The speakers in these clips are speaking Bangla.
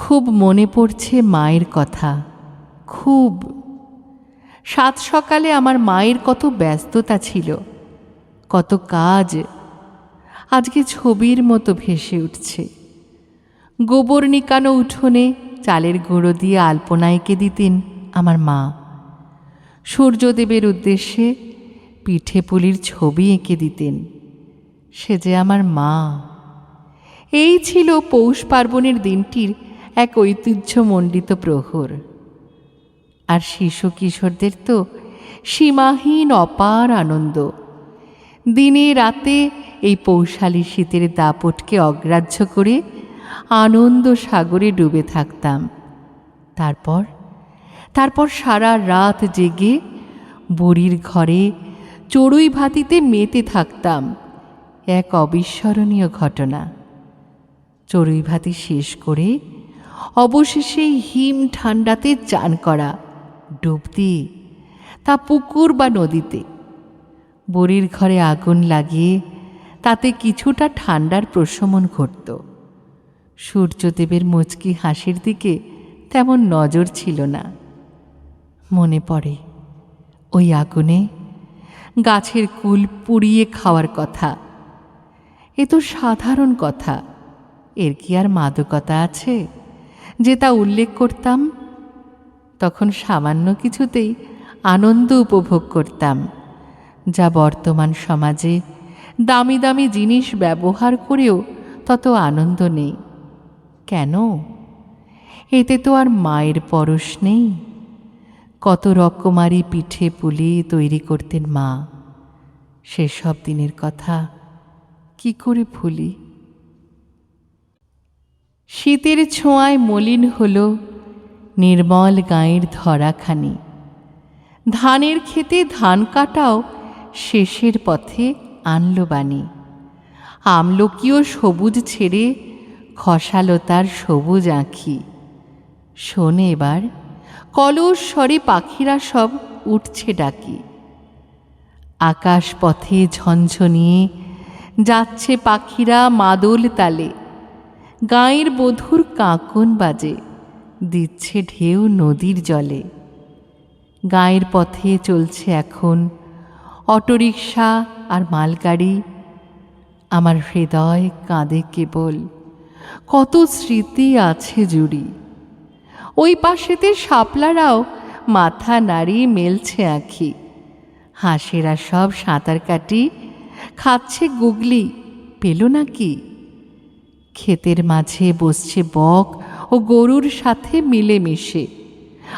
খুব মনে পড়ছে মায়ের কথা। খুব। সাত সকালে আমার মায়ের কত ব্যস্ততা ছিল। কত কাজ। আজকে ছবির মতো ভেসে উঠছে। গোবর নিকানো উঠোনে চালের গুঁড়ো দিয়ে আলপনা এঁকে দিতেন আমার মা। সূর্যদেবের উদ্দেশ্যে পিঠে পুলির ছবি এঁকে দিতেন। সে যে আমার মা। এই ছিল পৌষ পার্বণের দিনটির এক ঐতিহ্যমণ্ডিত প্রহর। আর শিশু কিশোরদের তো সীমাহীন অপার আনন্দ। দিনে রাতে এই পৌশালী শীতের দাপটকে অগ্রাহ্য করে আনন্দ সাগরে ডুবে থাকতাম। তারপর তারপর সারা রাত জেগে বুড়ির ঘরে চড়ুই ভাতিতে মেতে থাকতাম। এক অবিস্মরণীয় ঘটনা। চড়ুই ভাতি শেষ করে অবশেষে হিম ঠান্ডাতে চান করা ডুব দিয়ে তা পুকুর বা নদীতে। বড়ির ঘরে আগুন লাগিয়ে তাতে কিছুটা ঠান্ডার প্রশমন ঘটত। সূর্যদেবের মুচকি হাসির দিকে তেমন নজর ছিল না। মনে পড়ে, ওই আগুনে গাছের কুল পুড়িয়ে খাওয়ার কথা। এ তো সাধারণ কথা, এর কি আর মাদকতা আছে? যে তা উল্লেখ করতাম, তখন সামান্য কিছুতেই আনন্দ উপভোগ করতাম, যা বর্তমান সমাজে দামি দামি জিনিস ব্যবহার করেও তত আনন্দ নেই। কেন? এতে তো আর মায়ের পরশ নেই। কত রকমারি পিঠে পুলি তৈরি করতেন মা। সেসব দিনের কথা কি করে ভুলি? শীতের ছোঁয়ায় মলিন হল নির্মল গাঁয়ের ধরাখানি। ধানের খেতে ধান কাটাও শেষের পথে আনলো বাণী। আমলকিও সবুজ ছেড়ে খসালতার সবুজ আঁখি। শোনে এবার কলস স্বরে পাখিরা সব উঠছে ডাকি। আকাশ পথে ঝঞ্ঝনিয়ে যাচ্ছে পাখিরা মাদল তালে। গাঁয়ের বধুর কাকন বাজে, দিচ্ছে ঢেউ নদীর জলে। গাঁয়ের পথে চলছে এখন অটোরিকশা আর মালগাড়ি। আমার হৃদয় কাঁদে কেবল, কত স্মৃতি আছে জুড়ি। ওই পাশেতে শাপলারাও মাথা নাড়ি মেলছে আঁখি। হাঁসেরা সব সাঁতার কাটি, খাচ্ছে গুগলি, পেল নাকি? ক্ষেতের মাঝে বসছে বক ও গরুর সাথে মিলেমিশে।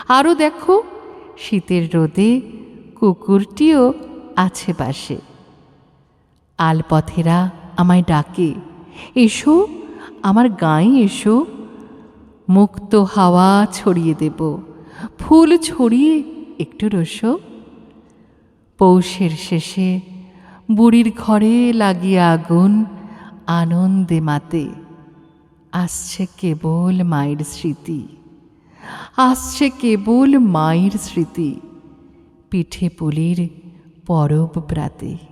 আরও দেখো, শীতের রোদে কুকুরটিও আছে পাশে। আলপথেরা আমায় ডাকে, এসো, আমার গায়ে এসো। মুক্ত হাওয়া ছড়িয়ে দেব, ফুল ছড়িয়ে একটু রসো। পৌষের শেষে বুড়ির ঘরে লাগিয়ে আগুন আনন্দে মাতে। আসছে কেবল মায়ের স্মৃতি আসছে কেবল মায়ের স্মৃতি পিঠে পুলির পরব প্রাতে।